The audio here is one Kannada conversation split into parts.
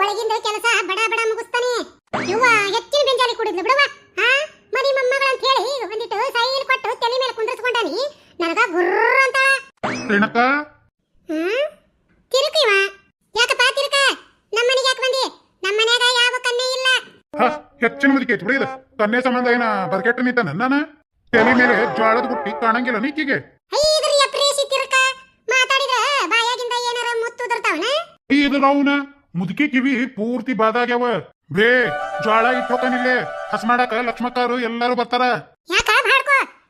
ಒಳಗಿಂದ ಕೆಲಸ ಬಡ ಬಡ ಮುಗಿಸ್ತಾನೆ. ಹೆಚ್ಚಿನ ಬೆಂಜಾಲಿ ಕುಡಿದ್ಲು ಹಾ ಮರಿ ಮೊಮ್ಮಗಳಂತ ಹೇಳಿ ಒಂದಿಟ್ಟು ಸೈಲ್ ಕೊಟ್ಟು ತಲೆ ಮೇಲೆ ಕುಂದ್ರಿಸ್ಕೊಂಡಾನಿ. ನನಗ ಗುರ್ರ ಅಂತ ರೇಣಕ? ಹ್ಮ್? ತಿರುಕಿವ ಯಾಕಪ್ಪ ತಿರುಕ? ನಮ್ಮನೆಗೆ ಬಂದಿ? ಯಾವ ಕನ್ನೆ ಇಲ್ಲ? ಹ ಹೆಚ್ಚಿನ ಮುದಿಕೆ ಬಿಡಿದ ಕನ್ನೆ ಸಂಬಂಧ ಏನ ಬರ್ಕೆಟ್ ನಿಂತ ನನ್ನ ತಲೆ ಮೇಲೆ ಜ್ವಾಳದ ಗುಟ್ಟಿ ಕಾಣಂಗಿಲ್ಲ ನೀಕಿಗೆ. ಉದುರ್ತಾವನ ಇದು ನಾವುನ? ಮುದುಕಿ ಕಿವಿ ಪೂರ್ತಿ ಬಾದಾಗ್ಯಾವ. ಬೇ ಜ್ವಾಳ ಇಟ್ಟೋಕನಿಲ್ಲೇ. ಹೋಗನಿಲ್ಲೇ ಹಸ್ ಮಾಡಾಕ ಲಕ್ಷ್ಮಕ್ಕಾರು ಎಲ್ಲಾರು ಬರ್ತಾರ. ಯಾಕ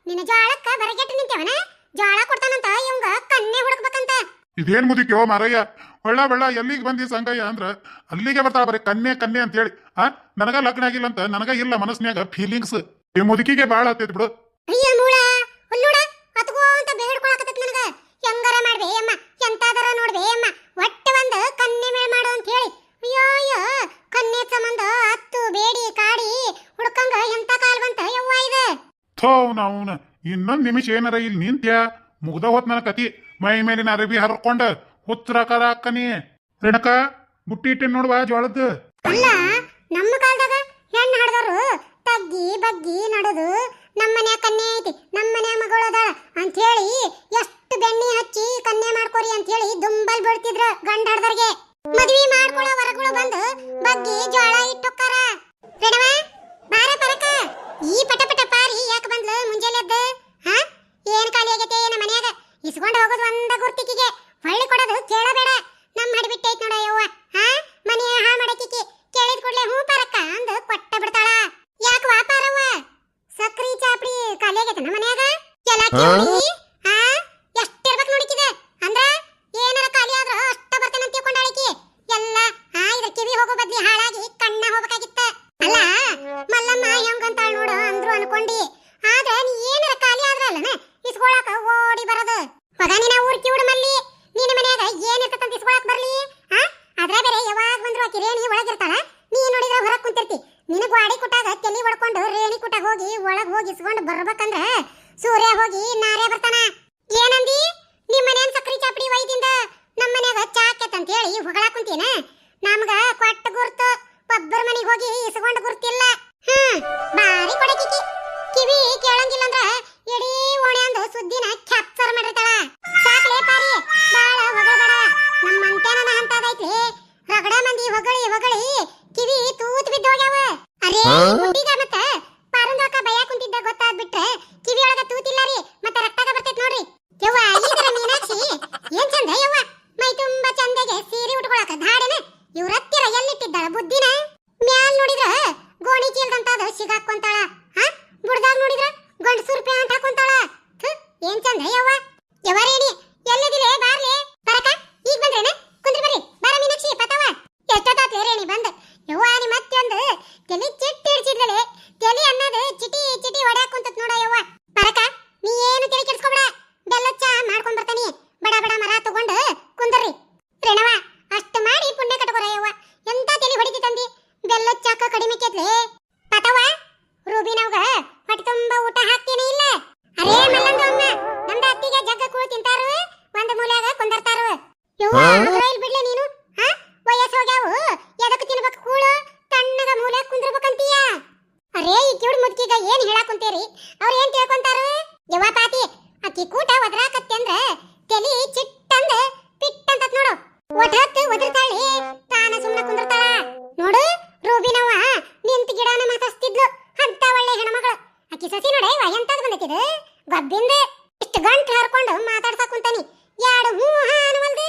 ನಿನ್ನ ಜೋಳಕ್ಕ ಬರಗೆಟ್ಟು ನಿಂತೇವನ ಜೋಳ ಕೊಡ್ತಾನಂತ ಇವಂಗ ಕನ್ನೆ ಹುಡುಕ್ಬೇಕಂತ. ಇದೇನ್ ಮುದುಕಿಯೋ ಮಾರಯ್ಯ? ಒಳ್ಳ ಬೆಳ್ಳ ಎಲ್ಲಿಗೆ ಬಂದಿ ಸಂಗಯ್ಯ ಅಂದ್ರ ಅಲ್ಲಿಗೆ ಬರ್ತಾಳ ಬರೀ ಕನ್ನೆ ಕನ್ನೆ ಅಂತ ಹೇಳಿ ಆ ನನಗ ಲಗ್ನ ಆಗಿಲ್ಲ ಅಂತ ನನಗ ಇಲ್ಲ ಮನಸ್ನ್ಯಾಗ ಫೀಲಿಂಗ್ಸ್ ಈ ಮುದುಕಿಗೆ ಬಾಳ ಹತ್ತೈತಿ ಬಿಡು. ಅಯ್ಯ ಮೂಳ ಹುಲ್ಲುಡ ಅಂತ ಬೇಡ್ಕೊಳಕತ್ತೈತಿ ನನಗ. ಹೆಂಗಾರ ಮಾಡ್ಬೇ ಅಮ್ಮ? ಎಂತಾದರ ನೋಡ್ಬೇ ಅಮ್ಮ ಒಟ್ಟ ಒಂದ್ ಕನ್ನೆ ಮೇಳ ಮಾಡು ಅಂತ ಹೇಳಿ ಅಯ್ಯೋ ಅಯ್ಯೋ ಕನ್ನೆ ಸಂಬಂಧ ಹತ್ತು ಬೇಡಿ ಕಾಡಿ ಹುಡ್ಕಂಗ ಎಂತ ಕಾಲ್ ಬಂತ ಯವ್ವ ಇದು ಥೋ ನಾವು ಇನ್ನೊಂದು ನಿಮಿಷ ಏನಾರ ಇಲ್ಲಿ ನಿಂತ್ಯ? ಮುಗ್ದ ಹೋತ್ ನನ್ನ ಕತಿ. ಮೈ ಮೇಲಿನ ಅರಬಿ ಹರ್ಕೊಂಡ. ಹುಚ್ಚರಾಕಾರ ಅಕ್ಕನಿ ರೇಣಕ, ಬುಟ್ಟಿ ನೋಡುವ ನೋಡ್ವಾ ಜೋಳದ್ದು ಅಲ್ಲ ನಮ್ಮ ಕಾಲದಾಗ ಹೆಣ್ಣು ಹಾಡ್ದವ್ರು ತಗ್ಗಿ ಬಗ್ಗಿ ನಡೆದು ನಮ್ಮನೆ ಕನ್ಯೆ ಐತಿ ನಮ್ಮನೆ ಮಗಳು ಅದಾಳ ಅಂತ ಹೇಳಿ ಎಷ್ಟು ಬೆಣ್ಣೆ ಹಚ್ಚಿ ಕನ್ಯೆ ಮಾಡ್ಕೋರಿ ಅಂತ ಹೇಳಿ ದುಂಬಲ್ ಬೀಳ್ತಿದ್ರ ಗಂಡ ಹಾಡ್ದವ್ರಿಗೆ ಮದ್ವಿ ಮಾಡ್ಕೊಳ್ಳೋ ವರಗಳು ಬಂದು ಬಗ್ಗಿ ಜೋಳ ಇಟ್ಟೊಕ್ಕಾರ ರೇಣವ ಬಾರ ಪರಕ ಈ ಪಟ ಪಟ ಪಾರಿ ಯಾಕೆ ಬಂದ್ಲು ಮುಂಜಾನೆ ಎದ್ದು ಹಾ ಏನ್ ಖಾಲಿ ಆಗೈತೆ ನಮ್ಮ ಮನ್ಯಾಗ ಇಸ್ಕೊಂಡು ಹೋಗೋದು ಒಂದ ಗುರ್ತಿಕಿಗೆ ಹೊಳ್ಳಿ ಕೊಡೋದು ಕೇಳಬೇಡ ನಮ್ಮ ಹಡಿಬಿಟ್ಟೈತ್ ನೋಡ ಯವ್ವ ಹಾ ಮನೆ ಹಾಳು ಮಾಡಕ್ಕಿಕಿ ಕೇಳಿದ ಕೂಡಲೇ ಹೂ ಪರಕ್ಕ ಅಂದು ಕೊಟ್ಟ ಬಿಡ್ತಾಳ ಯಾಕೆ ವ್ಯಾಪಾರವ್ವ ಸಕ್ರಿ ಚಾಪಡಿ ಖಾಲಿ ಆಗೈತೆ ನಮ್ಮ ಮನ್ಯಾಗ ಎಲ್ಲ ಕೇಳಿ ಹಾ ಎಷ್ಟಿರ್ಬೇಕು ನೋಡಿಕಿದೆ ಅಂದ್ರ ಏನಾರ ಖಾಲಿ ಆದ್ರ ಅಷ್ಟ ಬರ್ತೇನೆ ಅಂತ ತಿಳ್ಕೊಂಡಾಳಿಕಿ ಎಲ್ಲ ಹಾ ಇದ್ರ ಕಿವಿ ಹೋಗೋ ಬದ್ಲಿ ಹಾಳಾಗಿ ಕಣ್ಣ ಹೋಗ್ಬೇಕಾಗಿತ್ತ ಅಲ್ಲ ಮಲ್ಲಮ್ಮ ಹೆಂಗಂತಾಳ ನೋಡು ಅಂದ್ರು ಅನ್ಕೊಂಡಿ ಆದ್ರ ನೀ ಏನಾರ ಖಾಲಿ ಆದ್ರ ಅಲ್ಲನ ಇಸ್ಕೊಳಕ ಓಡಿ ಬರೋದು ಹೊಗ ನಿನ್ನ ಊರ್ ಕಿವುಡು ಮಲ್ಲಿ ನಿನ್ನ ಮನ್ಯಾಗ ಏನ್ ಇರ್ತಂತ ಇಸ್ಕೊಳಕ್ ಬರ್ಲಿ ಹಾ ಅದ್ರ ಬೇರೆ ಯಾವಾಗ ಬಂದ್ರು ಆಕಿ ರೇಣಿ ಒಳಗಿರ್ತಾಳ ನೀ ನೋಡಿದ್ರ ಹೊರಗ್ ನಿನ್ನ ಗಾಡಿ ಕುಟ್ಟಾಗ ತಲಿ ಹೊಡ್ಕೊಂಡು ರೇಣಿ ಕುಟ್ಟಾಗ ಹೋಗಿ ಒಳಗೆ ಹೋಗಿ ಇಸ್ಕೊಂಡು ಬರ್ಬೇಕಂದ್ರ ಸೂರ್ಯ ಹೋಗಿ ನಾರೇ ಬರ್ತಾನ. ಏನಂದಿ? ನಿಮ್ಮ ಮನೆಯ ಸಕ್ರಿ ಚಾಪಡಿ ವೈದಿಂದ ನಮ್ಮ ಮನ್ಯಾಗ ಚಾಕೆತ್ ಅಂತ ಹೇಳಿ ಹೊಗಳ ಕುಂತೀನ? ನಮ್ಗ ಕೊಟ್ಟ ಗುರ್ತು, ಒಬ್ಬರ ಮನೆಗೆ ಹೋಗಿ ಇಸ್ಕೊಂಡು ಗುರ್ತಿಲ್ಲ. ಹ್ಮ್ ಬಾರಿ ಕೊಡಕಿಕಿ. ಕಿವಿ ಕೇಳಂಗಿಲ್ಲ ಅಂದ್ರ ಇಡೀ ಧಾಡೆನ ಇವ್ರತ್ತಿರ ಎಲ್ಲಿಟ್ಟಿದ್ದಾಳ? ಬುದ್ಧಿನ ಗಿಡನ ಮಾತಾಡ್ಸ್ತಿದ್ಲು. ಅಂತ ಒಳ್ಳೆ ಹೆಣ್ಮಗಳು. ಅಕ್ಕಿ ಸಸಿ ನೋಡೆ ಎಂತದ್ ಬಂದೈತಿದು ಗಬ್ಬಿಂದ ಇಷ್ಟ ಗಂಟು ಹರ್ಕೊಂಡು ಮಾತಾಡ್ತಾ ಕುಂತಾನಿ ಯಾಡು ಹೂ ಹಾ ಅನ್ನವಲ್ದು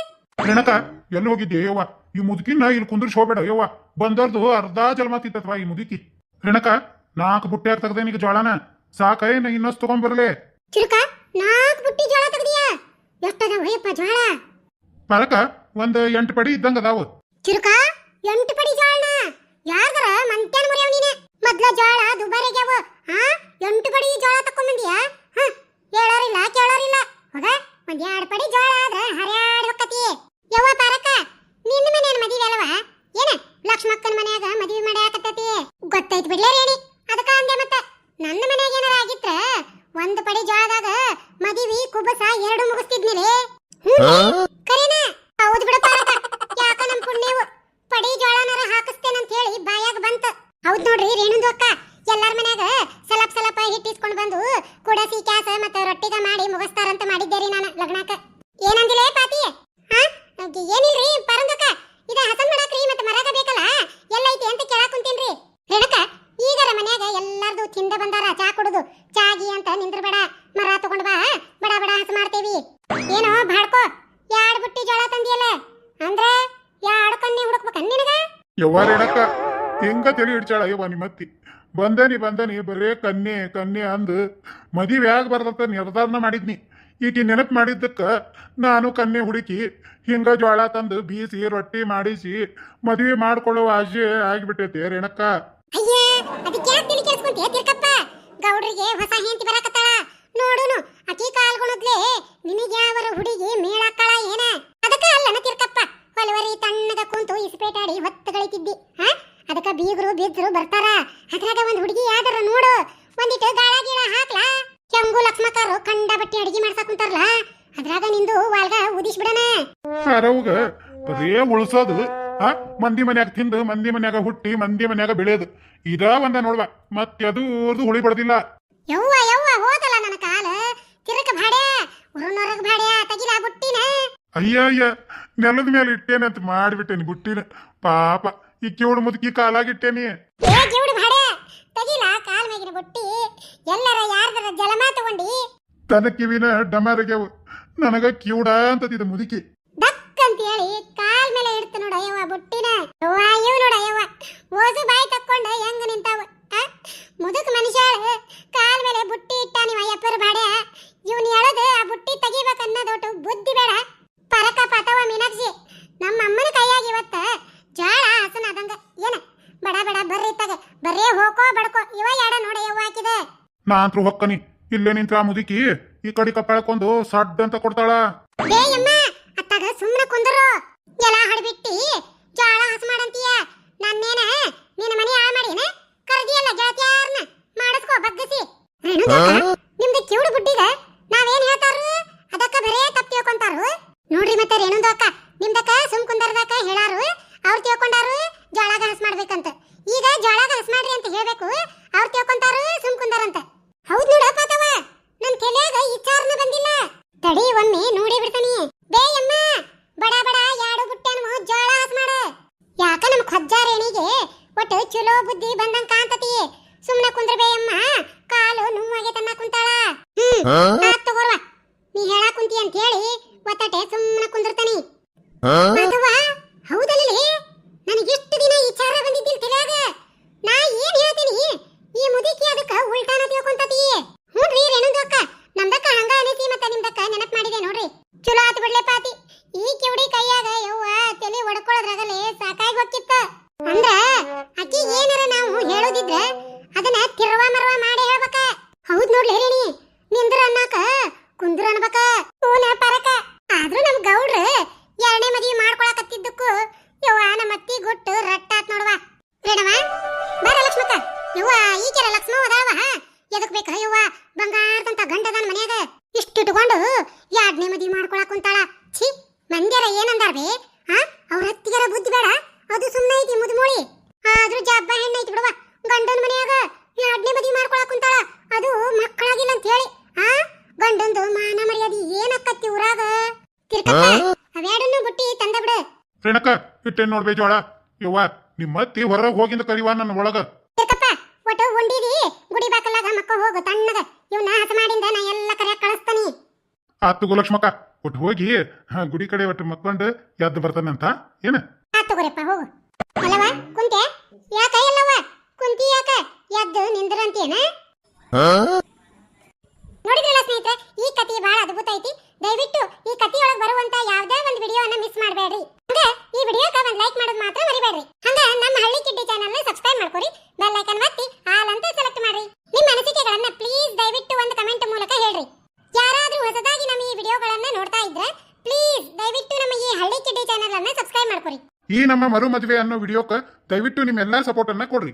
ರೇಣಕ ಎಲ್ಲಿ ಹೋಗಿದ್ದೆ? ಯವ್ವ ಈ ಮುದುಕಿನ ಇಲ್ಲಿ ಕುಂದ್ರಿಸಿ ಹೋಗ್ಬೇಡ. ಯವ್ವ ಬಂದರ್ದು ಅರ್ಧ ಜನ್ಮ ಈ ಮುದುಕಿ. ರೇಣಕ ನಾಲ್ಕು ಬುಟ್ಟಿ ತೆಗ್ದೇನ್ ಈಗ ಜ್ವಾಳನ? ಸಾಕೇನ ಇನ್ನಷ್ಟು ತಗೊಂಡ್ಬರ್ಲೆ ಚಿಲ್ಕ ನಾಲ್ಕು ಬುಟ್ಟಿ ಜೋಳ ತಗದಿಯಾ? ಎಷ್ಟದ ಹೋಯಪ್ಪ ಜೋಳ ಪರಕ ಒಂದ್ ಎಂಟು ಪಡಿ ಇದ್ದಂಗ ಅದಾವ. ಚಿರುಕ ಎಂಟು ಪಡಿ ಜೋಳನ ಯಾರ್ದರ ಮಂತ್ಯಾನ ಮುರಿಯವ ನೀನೆ? ಮೊದ್ಲ ಜೋಳ ದುಬಾರಿಗ್ಯಾವ ಹಾ ಎಂಟು ಪಡಿ ಜೋಳ ತಕೊಂಬಂದಿಯಾ ಹ ಹೇಳೋರಿಲ್ಲ ಕೇಳೋರಿಲ್ಲ. ಹೋಗ ಒಂದ್ ಎರಡು ಪಡಿ ಜೋಳ ಆದ್ರ ಹರ್ಯಾಡ್ ಹೊಕ್ಕತಿ ಯವ್ವ ಪಾರಕ ನಿನ್ನ ಮನೇನ ಮದುವೆ ಅಲ್ವಾ ಏನ ಲಕ್ಷ್ಮಕ್ಕನ ಮನ್ಯಾಗ ಮದುವೆ ಮಾಡ್ಯಾಕತ್ತತಿ ಗೊತ್ತೈತ್ ಬಿಡ್ಲೇ ರೇಣಿ ಅದಕ್ಕ ಅಂದೆ ಮತ್ತ ನನ್ನ ಮನ್ಯಾಗ ಏನಾರ ಆಗಿತ್ರ ಒಂದ್ ಪಡಿ ಜೋಳದಾಗ ಮದುವೆ ಕುಬಸ ಎರಡು ಮುಗಿಸ್ತಿದ್ನಿಲೇ ಕರೀನಾ ಹೌದ್ ಬಿಡ ಪಾರಕ ಯಾಕ ನಮ್ ಪುಣ್ಯವು ಪಡಿ ಜೋಳನರ ಹಾಕಿಸ್ತೇನಂತ ಹೇಳಿ ಬಾಯಾಗ ಬಂತ ಹೌದ್ ನೋಡ್ರಿ ರೇಣುಂದು ಅಕ್ಕ ಎಲ್ಲಾರ ಮನ್ಯಾಗ ಸಲಪ್ ಸಲಪ ಹಿಟ್ಟಿಸ್ಕೊಂಡ್ ಬಂದು ಕುಡಸಿ ಕ್ಯಾಸ ಮತ್ತ ರೊಟ್ಟಿಗ ಮಾಡಿ ಮುಗಿಸ್ತಾರಂತ ಮಾಡಿದ್ದೇರಿ ನಾನು ಲಗ್ನಕ್ಕ ಏನಂದಿಲೇ ಪಾತಿ ಹಾ ಅದ್ ಏನಿಲ್ರಿ ಪರಂದಕ್ಕ ಇದ ಹಸನ್ ಮಾಡಾಕ್ರಿ ಮತ್ತ ಮರಾಗ ಬೇಕಲ್ಲ ಎಲ್ಲ ಐತಿ ಅಂತ ಕೇಳಾಕ್ ಕುಂತೇನ್ರಿ ರೇಣುಕ ಈಗರ ಮನ್ಯಾಗ ಎಲ್ಲಾರ್ದು ತಿಂದ ಬಂದಾರ ಚಾ ಕುಡುದು ಚಾಗಿ ಅಂತ ನಿಂದ್ರ ಬೇಡ ಮರ ತಗೊಂಡ್ ಬಾ ಬಡ ಬಡ ಹಸ ಮಾಡ್ತೇವಿ ಏನೋ ಬಾಡ್ಕೋ ಯಾಡ್ ಬುಟ್ಟಿ ಜೋಳ ತಂದಿಯಲ್ಲ ಅಂದ್ರ ಯಾಡ್ ಕನ್ನಿ ಹುಡುಕ್ಬೇಕ ನಿನಗ ಯವ್ವ ರೇಣಕ್ಕ ಹೆಂಗ ತಲೆ ಹಿಡ್ಚಾಳ ಯವ್ವ ನಿಮ್ಮತ್ತಿ ಬಂದನಿ ಬಂದನಿ, ಬರೇ ಕನ್ಯೆ ಕನ್ಯೆ ಅಂದು ಮದುವೆ ಆಗ ಬರ್ದಂತ ನಿರ್ಧಾರನ ಮಾಡಿದ್ನಿ. ಈಗ ನೆನಪು ಮಾಡಿದ್ದಕ್ಕ ನಾನು ಕನ್ಯೆ ಹುಡುಕಿ ಹಿಂಗ ಜೋಳ ತಂದು ಬೀಸಿ, ರೊಟ್ಟಿ ಮಾಡಿಸಿ ಮದುವೆ ಮಾಡ್ಕೊಳ್ಳೋ ಆಜೆ ಆಗಿಬಿಟ್ಟೈತೆ ರೇಣಕ್ಕ ಹೊಸ ಅಕಿ ಹುಡುಗಿ ಏನ? ಅಲ್ಲನ ಕುಂತು ಇಸ್ಪೇಟಾಡಿ ಹಾ? ಅದಕ್ಕ ಬೀಗರು ಬಿದ್ರು ಬರ್ತಾರ? ಅದ್ರಾಗ ಒಂದ್ ಹುಡುಗಿ ಯಾವ್ದಾರ ನೋಡು. ಒಂದಿಟ್ಟು ಗಾಳ ಗೀಳ ಹಾಕ್ಲಾ. ಕೆಂಗು ಲಕ್ಷ್ಮಕಾರು ಕಂಡ ಬಟ್ಟಿ ಅಡಿಗೆ ಮಾಡ್ತಾ ಕುಂತಾರಲ್ಲ ಅದ್ರಾಗ ನಿಂದು ವಾಲ್ಗ ಉದಿಸ್ ಬಿಡಣ ಅರವ್ಗ ಬರೇ ಉಳ್ಸೋದು. ಆ ಮಂದಿ ಮನ್ಯಾಗ ತಿಂದು ಮಂದಿ ಮನ್ಯಾಗ ಹುಟ್ಟಿ ಮಂದಿ ಮನ್ಯಾಗ ಬೆಳೆಯೋದು ಇದ ಒಂದ ನೋಡ್ವ ಮತ್ತೆ ಅದು ಹುಳಿ ಬಡದಿಲ್ಲ. ಯವ್ವ ಯವ್ವ ಹೋದಲ್ಲ ನನ್ನ ಕಾಲ. ತಿರಕ ಭಾಡ್ಯ ಉರುನೊರಗ ಭಾಡ್ಯ ತಗಿಲ ಬುಟ್ಟಿನ. ಅಯ್ಯ ಅಯ್ಯ ನೆಲದ ಮೇಲೆ ಇಟ್ಟೇನಂತ ಮಾಡಿಬಿಟ್ಟೇನಿ ಬುಟ್ಟಿನ. ಪಾಪ. ಈ ಕಿವುಡು ಮುದುಕಿ ಕಾಲಾಗಿಟ್ಟೇನಿ. ಏ ಜಿವಡು ಭಾಡ್ಯ ತಗಿಲ ಕಾಲ್ ಮೇಗಿನ ಬುಟ್ಟಿ? ಎಲ್ಲರ ಯಾರ್ದರ ಜಲಮಾ ತಗೊಂಡಿ? ತನ್ನ ಕಿವಿನ ಡಮರಗ್ಯವು ನನಗ ಕಿವುಡ ಅಂತತಿದ ಮುದುಕಿ. ದಕ್ ಅಂತ ಹೇಳಿ ಕಾಲ್ ಮೇಲೆ ಇಡ್ತು ನೋಡ ಯವ್ವ ಬುಟ್ಟಿನ. ಯವ್ವ ಇವ್ ನೋಡ ಯವ್ವ. ಓಸು ಬಾಯಿ ತಕ್ಕೊಂಡ ಹೆಂಗ ನಿಂತಾವ? ಮುದುಕ ಮನುಷ್ಯ ಕಾಲ್ ಮೇಲೆ ಬುಟ್ಟಿ ಇಟ್ಟ ನೀವ ಅಯ್ಯಪ್ಪರ ಭಾಡ್ಯ. ಇವನ್ ಎಳದ ಆ ಬುಟ್ಟಿ ತೆಗಿಬೇಕನ್ನೋದೊಟ್ಟು ಬುದ್ಧಿ ಬೇಡ. ಪರಕ ಪತವ ಮೀನಾಕ್ಷಿ ನಮ್ಮ ಅಮ್ಮನ ಕೈಯಾಗ ಇವತ್ತ ಜಾಳ ಹಸನ ಆದಂಗ ಏನ ಬಡ ಬಡ ಬರ್ರಿ ತಗ ಬರೇ ಹೋಕೋ ಬಡ್ಕೋ ಇವ ಎಡ ನೋಡ ಯವ್ವ ಹಾಕಿದೆ ನಾ ಅಂತೂ ಹೊಕ್ಕನಿ. ಇಲ್ಲೇ ನಿಂತ್ರ ಆ ಮುದುಕಿ ಈ ಕಡೆ ಕಪ್ಪಾಳ್ಕೊಂಡು ಸಡ್ ಅಂತ ಕೊಡ್ತಾಳ. ಏ ಯಮ್ಮ ಅತ್ತಾಗ ಸುಮ್ಮನೆ ಕುಂದರು. ಎಲ್ಲ ಹಡ್ಬಿಟ್ಟಿ ಜಾಳ ಹಸ ಮಾಡಂತೀಯ? ನನ್ನೇನ ನಿನ್ನ ಮನೆ ಆ ಮಾಡಿನ? ಕರ್ದಿಯಲ್ಲ ಗೆಳತಿಯಾರ್ನ ಮಾಡಿಸ್ಕೋ ಬಗ್ಗಸಿ. ನಿಮ್ದು Huh? ಅವೆರಡನ್ನು ಬುಟ್ಟಿ ತಂದ ಬಿಡು. ರೇಣಕ ಇಟ್ಟೇನ್ ನೋಡ್ಬೇ ಜೋಳ ಯವ್ವ ನಿಮ್ಮತ್ತಿ ಹೊರಗೆ ಹೋಗಿಂದ ಕರಿವಾ ನನ್ನ ಒಳಗ. ಇರ್ಕಪ್ಪ ಒಟ್ಟು ಉಂಡಿದಿ? ಗುಡಿ ಬಾಕಲಾಗ ಮಕ್ಕ ಹೋಗು ತಣ್ಣಗ. ಇವನ್ನ ಹಸ ಮಾಡಿಂದ ನಾ ಎಲ್ಲ ಕರೆ ಕಳಿಸ್ತಾನಿ. ಆತು ಲಕ್ಷ್ಮಕ್ಕ ಒಟ್ಟು ಹೋಗಿ ಹಾ, ಗುಡಿ ಕಡೆ ಒಟ್ಟು ಮಕ್ಕೊಂಡು ಎದ್ದು ಬರ್ತಾನಂತ? ಏನ? ಆತ್ ತಗೋರಪ್ಪ ಹೋಗು. ಅಲ್ಲವ ಕುಂತೆ? ಯಾಕ ಈ ನಮ್ಮ ಮರು ಮದುವೆ ಅನ್ನೋ ವಿಡಿಯೋಕ್ಕೆ ದಯವಿಟ್ಟು ನಿಮ್ಮೆಲ್ಲಾ ಸಪೋರ್ಟ್ ಅನ್ನ ಕೊಡ್ರಿ.